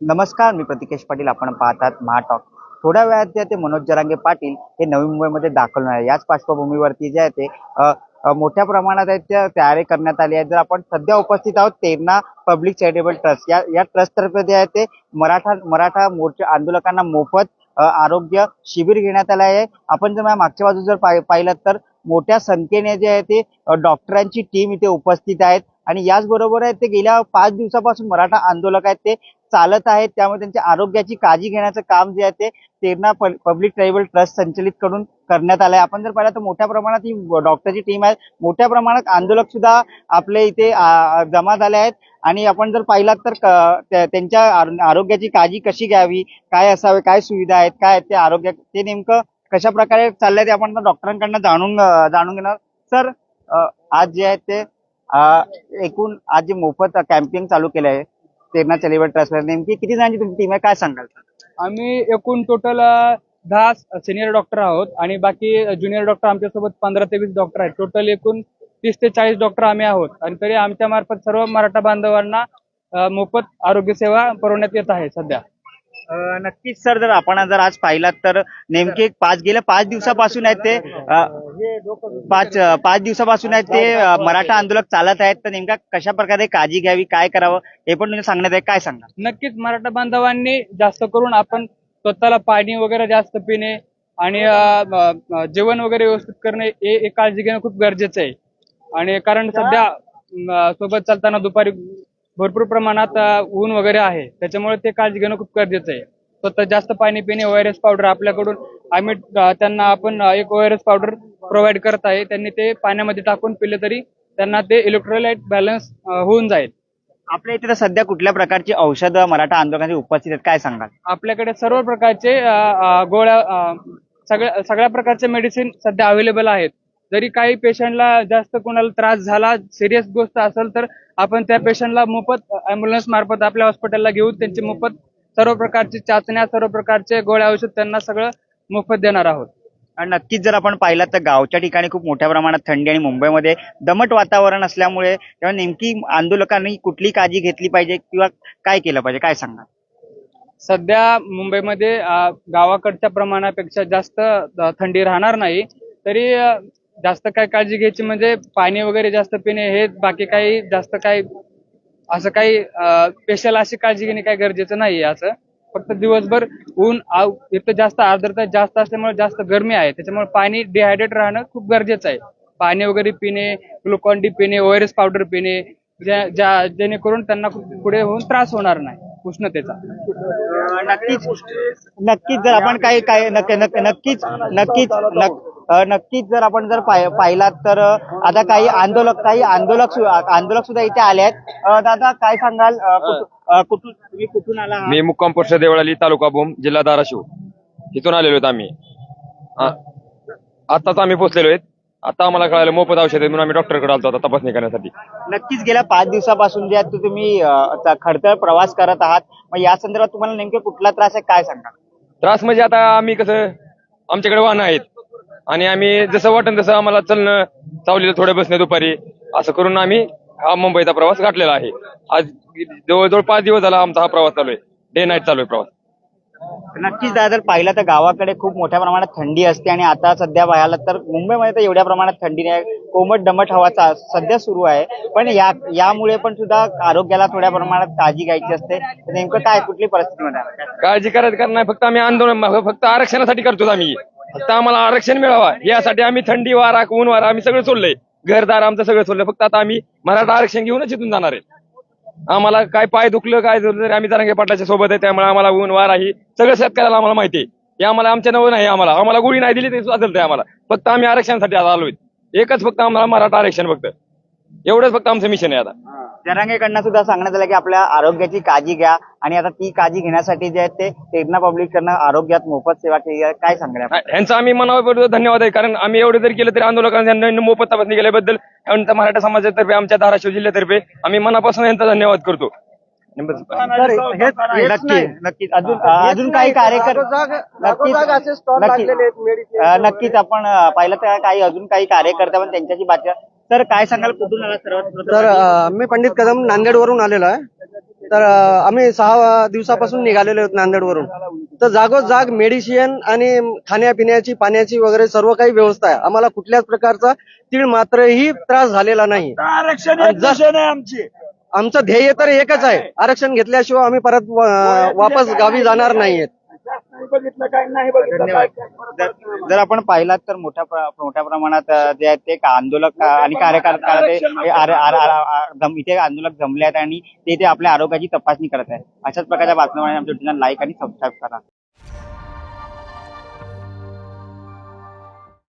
नमस्कार मी प्रतिकेश पाटील. आपण पाहतात महाटॉक थोड्या वेळात जे आहे ते मनोज जरांगे पाटील हे नवी मुंबईमध्ये दाखल होणार आहे याच पार्श्वभूमीवरती जे आहे ते मोठ्या प्रमाणात आहेत त्या तयारी करण्यात आली आहे जर आपण सध्या उपस्थित आहोत तेरणा पब्लिक चॅरिटेबल ट्रस्ट. या या ट्रस्टतर्फे जे आहे ते मराठा मराठा मोर्चा आंदोलकांना मोफत आरोग्य शिबिर घेण्यात आलं आहे. आपण जर मागच्या बाजू जर पाहि- पाहिलं तर मोठ्या संख्येने जे आहे ते डॉक्टरांची टीम इथे उपस्थित आहेत. आणि याचबरोबर आहे ते गेल्या पाच दिवसापासून मराठा आंदोलक आहेत ते चालत आहेत. त्यामुळे त्यांच्या आरोग्याची काळजी घेण्याचं काम जे आहे ते तेरणा पब्लिक ट्रायबल ट्रस्ट संचलित करून करण्यात आलं आहे आपण जर पाहिलं तर मोठ्या प्रमाणात ही डॉक्टरची टीम आहे. मोठ्या प्रमाणात आंदोलक सुद्धा आपले इथे जमा झाले आहेत. आणि आपण जर पाहिलात तर क- त्या- त्यांच्या आरोग्याची काळजी कशी घ्यावी? काय असावे? काय सुविधा आहेत? काय आहेत ते आरोग्य? ते नेमकं कशा प्रकारे चाललंय ते आपण डॉक्टरांकडनं जाणून जाणून घेणार. सर आज जे आहे ते एकूण आज जे मोफत कॅम्पिंग चालू केलं आहे तेरणा चॅरिटेबल ट्रस्टवर नेमकी किती जणांची तुमची टीम आहे? काय सांगाल? आम्ही एकूण टोटल दहा सिनियर डॉक्टर आहोत आणि बाकी ज्युनियर डॉक्टर आमच्यासोबत पंधरा ते वीस डॉक्टर आहेत. टोटल एकूण तीस ते चाळीस डॉक्टर आम्ही आहोत. आणि तरी आमच्या मार्फत सर्व मराठा बांधवांना मोफत आरोग्य सेवा पुरवण्यात येत आहे सध्या. नक्कीच सर जर आपण जर आज पाहिलात तर नेमके पाच गेल्या पाच दिवसापासून आहेत ते पाच पाच दिवसापासून आहेत ते मराठा आंदोलक चालत आहेत. तर नेमका कशा प्रकारे काळजी घ्यावी काय करावं हे पण तुम्ही सांगण्यात आहे. काय सांगणार? नक्कीच मराठा बांधवांनी जास्त करून आपण स्वतःला पाणी वगैरे जास्त पिणे आणि जेवण वगैरे व्यवस्थित करणे हे काळजी घेणं खूप गरजेचं आहे. आणि कारण सध्या सोबत चालताना दुपारी भरपूर प्रमाणात ऊन वगैरे आहे. त्याच्यामुळे ते काळजी घेणं खूप गरजेचं आहे. स्वतः जास्त पाणी पिणे ओआरएस पावडर आपल्याकडून आम्ही त्यांना आपण एक ओआरएस पावडर प्रोव्हाइड करत आहे. त्यांनी ते पाण्यामध्ये टाकून पिले तरी त्यांना ते इलेक्ट्रोलाइट बॅलन्स होऊन जाईल. आपल्या इथे सध्या कुठल्या प्रकारची औषधं मराठा आंदोलकांची उपस्थित आहेत? काय सांगाल? आपल्याकडे सर्व प्रकारचे गोळ्या सगळ्या सगळ्या प्रकारचे मेडिसिन सध्या अवेलेबल आहेत. जरी काही पेशंटला जास्त कोणाला त्रास झाला सिरियस गोष्ट असेल तर आपण त्या पेशंटला मोफत अँब्युलन्स मार्फत आपल्या हॉस्पिटलला घेऊन त्यांची मोफत सर्व प्रकारची चाचण्या सर्व प्रकारचे गोळ्या औषध त्यांना सगळं मोफत देणार आहोत. आणि नक्कीच जर आपण पाहिलं तर गावच्या ठिकाणी खूप मोठ्या प्रमाणात थंडी आणि मुंबईमध्ये दमट वातावरण असल्यामुळे तेव्हा नेमकी आंदोलकांनी कुठली काळजी घेतली पाहिजे किंवा काय केलं पाहिजे? काय सांगा सध्या मुंबईमध्ये गावाकडच्या प्रमाणापेक्षा जास्त थंडी राहणार नाही. तरी जास्त काय काळजी घ्यायची म्हणजे पाणी वगैरे जास्त पिणे हे बाकी काही जास्त काही असं काही स्पेशल अशी काळजी घेणे काही गरजेचं नाही असं. फक्त दिवसभर ऊन इथं जास्त आर्द्रता जास्त असल्यामुळे जास्त गरमी आहे. त्याच्यामुळे पाणी डिहायड्रेट राहणं खूप गरजेचं आहे. पाणी वगैरे पिणे ग्लुकॉन डी पिणे ओआरएस पावडर पिणे ज्या ज्या- जेणेकरून त्यांना पुढे होऊन त्रास होणार नाही उष्णतेचा. नक्कीच नक्कीच जर आपण काही काय नक्की नक्कीच नक्कीच नक्कीच जर आपण जर पाहिलात तर आता काही आंदोलक काही आंदोलक आंदोलक सुद्धा इथे आले आहेत. अ, दादा काय सांगाल? कुठून तुम्ही कुठून आला? मी मुक्काम पोस्ट देवळाली तालुका भूम जिल्हा धाराशिव. इथून आलेलो आहेत आम्ही. आताच आम्ही पोहोचलेलो आहेत. आता आम्हाला कळालं मोफत औषध म्हणून आम्ही डॉक्टरकडे आलो आता तपासणी करण्यासाठी. नक्कीच गेल्या पाच दिवसापासून जे तुम्ही खडतर प्रवास करत आहात. मग या संदर्भात तुम्हाला नेमके कुठला त्रास आहे काय सांगा त्रास म्हणजे आता आम्ही कसं आमच्याकडे वाहनं आहेत. आणि आम्ही जसं वाटेल तसं आम्हाला चलणं चावलेलं थोडं बसणं दुपारी असं करून आम्ही हा मुंबईचा प्रवास गाठलेला आहे. आज जवळजवळ पाच दिवस झाला आमचा हा प्रवास चालू आहे. डे नाईट चालू आहे प्रवास. नक्कीच दादा जर पाहिलं तर गावाकडे खूप मोठ्या प्रमाणात थंडी असते आणि आता सध्या पाहायला तर मुंबईमध्ये तर एवढ्या प्रमाणात थंडी नाही कोमट दमट हवा चा- सध्या सुरू आहे. पण या यामुळे पण सुद्धा आरोग्याला थोड्या प्रमाणात काळजी घ्यायची असते. नेमकं काय कुठली परिस्थितीमध्ये आहे? काळजी करायचं कारण नाही फक्त आम्ही आंदोलन फक्त आरक्षणासाठी करतो आम्ही. फक्त आम्हाला आरक्षण मिळावा. यासाठी आम्ही थंडी वारा ऊन वारा आम्ही सगळं सोडलंय. घरदार आमचं सगळं सोडलं फक्त आता आम्ही मराठा आरक्षण घेऊनच इथून जाणार आहे. आम्हाला काय पाय दुखलं काय तरी आम्ही जरांगे पाटलाच्या सोबत आहे. त्यामुळे आम्हाला ऊन वारा ही सगळं शेतकऱ्याला आम्हाला माहिती आहे. हे आम्हाला आमच्या नवं नाही आम्हाला. आम्हाला गोळी नाही दिली तरी चालतंय आम्हाला. फक्त आम्ही आरक्षणासाठी आता आलोय. एकच फक्त आम्हाला मराठा आरक्षण फक्त. एवढंच फक्त आमचं मिशन आहे आता. जनांगेकडनं सुद्धा सांगण्यात आलं की आपल्या आरोग्याची काळजी घ्या. आणि आता ती काळजी घेण्यासाठी जे आहे ते पब्लिक कडनं आरोग्यात मोफत सेवा केली आहे. काय सांगणार यांचं आम्ही मनावर धन्यवाद आहे. कारण आम्ही एवढं जरी केलं तरी आंदोलकांना मोफत तपासणी केल्याबद्दल मराठा समाजातर्फे आमच्या धाराशिव जिल्ह्यातर्फे आम्ही मनापासून यांचा धन्यवाद करतो. नक्की अजून अजून काही कार्यकर्ते नक्कीच. नक्की- अं, नक्कीच आपण अं, पाहिलं तर काही अजून काही कार्यकर्ते पण त्यांच्याशी बातचीत तर काय सांगाल कुठून आला सर्वात प्रथम? तर अ, मी पंडित कदम नांदेड वरून आलेलो आहे. तर अं, आम्ही सहा दिवसापासून निघालेलो आहोत नांदेडवरून. तर जागोजाग मेडिसिन आणि खाण्यापिण्याची पाण्याची वगैरे सर्व काही व्यवस्था आहे. आम्हाला कुठल्याच प्रकारचा तीळ मात्रही त्रास झालेला नाही. आरक्षण आणि आमची. आमचं ध्येय तर एकच आहे. आरक्षण घेतल्याशिवाय आम्ही परत वापस गावी जाणार नाहीयेत. जर आपण पाहिलात तर मोठ्या मोठ्या प्रमाणात जे आहेत ते का- आंदोलक आणि कार्यकर्ता ते हे आर- आर- आर- आर- जम- इथे आंदोलक जमले आहेत आणि ते इथे आपल्या आरोग्याची तपासणी करत आहेत. अशाच प्रकारच्या बातम्या आमच्या लाईक आणि सबस्क्राईब करा.